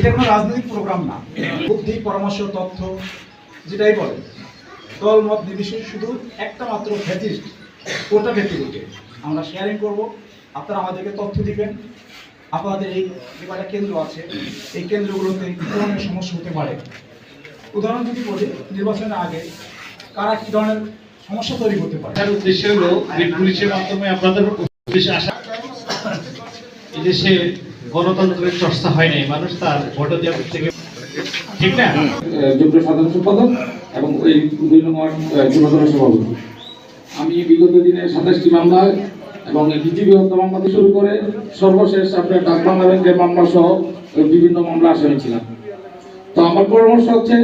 এটা কোনো রাজনৈতিক প্রোগ্রাম না। বুদ্ধি, পরামর্শ, তথ্য, যেটাই বলে দল, মত নির্বিশেষে শুধু একটা মাত্র ফ্যাসিস্ট ওটা ব্যক্তিকে আমরা শেয়ারিং করব। আপনারা আমাদেরকে তথ্য দিবেন। আপনাদের এই যে কয়টা কেন্দ্র আছে। এই কেন্দ্রগুলোতে কী ধরনের সমস্যা হতে পারে? উদাহরণ যদি বলি, নির্বাচনের আগে কারা কী ধরনের সমস্যা তৈরি করতে পারে? তার উদ্দেশ্য হলো পুলিশের মাধ্যমে আপনাদের উদ্দেশ্যে আসা। এই দেশে গণতন্ত্রের চর্চা হয় নাই মানুষ তার থেকে ঠিক না? সাধারণ সম্পাদক এবং ওই দুই নম্বর সভাপতি। আমি বিগত দিনে সাতাশটি মামলা এবং বিজিবি হত্যা মামলা শুরু করে সর্বশেষ আপনার ডাক বাংলা ব্যাংকের মামলা সহ বিভিন্ন মামলা আসামি ছিলাম। তো আমার পরামর্শ হচ্ছে,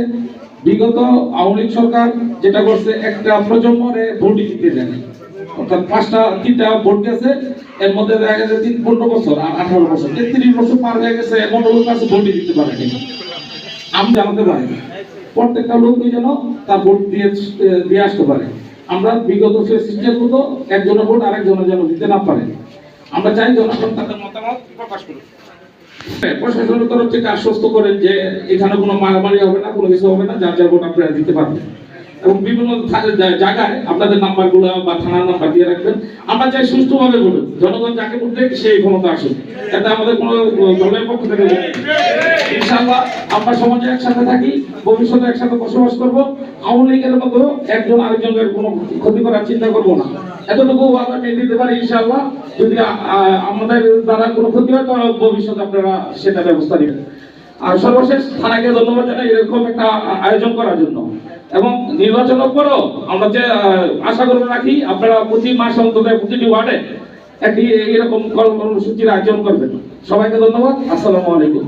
বিগত আওয়ামী লীগ সরকার যেটা করছে, একটা প্রজন্মরে ভোটই দিতে দেয়নি অর্থাৎ পাঁচটা তিনটা ভোট গেছে এর মধ্যে দেখা গেছে তিন পনেরো বছর আর আঠারো বছর। বছর পার হয়ে গেছে এমন লোক আছে ভোটই দিতে আমি জানাতে পারি প্রত্যেকটা যেন তার ভোট দিয়ে দিয়ে আসতে পারে। আমরা বিগত সিস্টেম মতো একজনের ভোট আরেকজনের যেন দিতে না পারে। আমরা চাই জনগণ তাদের মতামত প্রকাশ করুক। হ্যাঁ, প্রশাসনের তরফ থেকে আশ্বস্ত করেন যে এখানে কোনো মারামারি হবে না কোনো কিছু হবে না যার যার ভোট আপনারা দিতে পারবেন। এবং বিভিন্ন জায়গায় আপনাদের নাম্বারগুলো বা থানার নাম্বার দিয়ে রাখবেন। আমরা চাই সুষ্ঠুভাবে হোক। জনগণ যাকে দেয় সেই ক্ষমতা আসুক। এটা আমাদের কোনো দলের পক্ষ থেকে। ইনশাআল্লাহ আমরা সমাজে একসাথে থাকি, ভবিষ্যতে একসাথে বসবাস করব। আওয়ামী লীগের মতো একজন আরেকজনের কোনো ক্ষতি করার চিন্তা করব না। এতটুকু মেনে দিতে পারি ইনশাআল্লাহ। যদি আমাদের দ্বারা কোনো ক্ষতি হয় তাহলে ভবিষ্যতে আপনারা সেটা ব্যবস্থা নেবেন। আর সর্বশেষ থানাকে ধন্যবাদ জানাই এরকম একটা আয়োজন করার জন্য। এবং নির্বাচনের পরও আমরা যে আশা করে রাখি, আপনারা প্রতি মাস অন্তত প্রতিটি ওয়ার্ডে একটি এরকম কর্মসূচির আয়োজন করবেন। সবাইকে ধন্যবাদ। আসসালামু আলাইকুম।